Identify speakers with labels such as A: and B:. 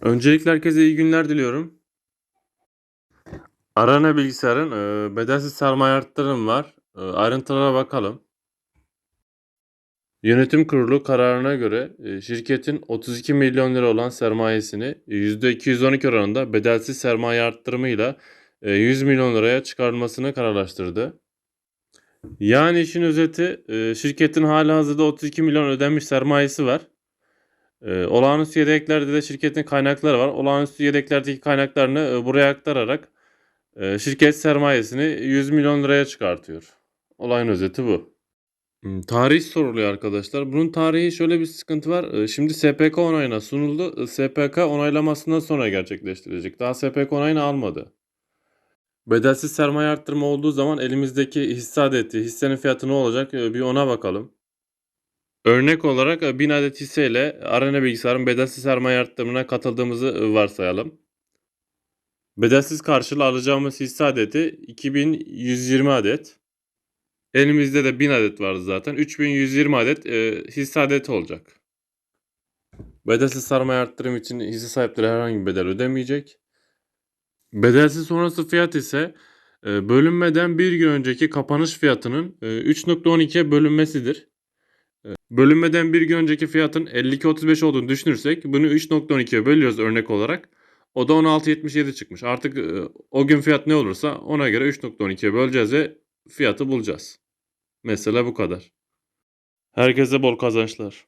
A: Öncelikle herkese iyi günler diliyorum. Arana Bilgisayar'ın e, bedelsiz sermaye arttırım var. E, ayrıntılara bakalım. Yönetim kurulu kararına göre e, şirketin 32 milyon lira olan sermayesini %212 oranında bedelsiz sermaye arttırımıyla e, 100 milyon liraya çıkarılmasını kararlaştırdı. Yani işin özeti e, şirketin halihazırda 32 milyon ödenmiş sermayesi var. E, olağanüstü yedeklerde de şirketin kaynakları var. Olağanüstü yedeklerdeki kaynaklarını e, buraya aktararak e, şirket sermayesini 100 milyon liraya çıkartıyor. Olayın özeti bu. Hmm, Tarih soruluyor arkadaşlar. Bunun tarihi şöyle bir sıkıntı var. E, Şimdi SPK onayına sunuldu. E, SPK onaylamasından sonra gerçekleştirecek. Daha SPK onayını almadı. Bedelsiz sermaye arttırma olduğu zaman elimizdeki hisse adeti, hissenin fiyatı ne olacak E, bir ona bakalım. Örnek olarak e, 1000 adet hisseyle Arena Bilgisayar'ın bedelsiz sermaye arttırımına katıldığımızı e, varsayalım. Bedelsiz karşılığı alacağımız hisse adeti 2120 adet. Elimizde de 1000 adet vardı zaten. 3120 adet e, hisse adeti olacak. Bedelsiz sermaye arttırım için hisse sahipleri herhangi bir bedel ödemeyecek. Bedelsiz sonrası fiyat ise e, bölünmeden bir gün önceki kapanış fiyatının e, 3.12'ye bölünmesidir. Bölünmeden bir gün önceki fiyatın 52.35 olduğunu düşünürsek bunu 3.12'ye bölüyoruz örnek olarak. O da 16.77 çıkmış. Artık e, o gün fiyat ne olursa ona göre 3.12'ye böleceğiz ve fiyatı bulacağız. Mesela bu kadar. Herkese bol kazançlar.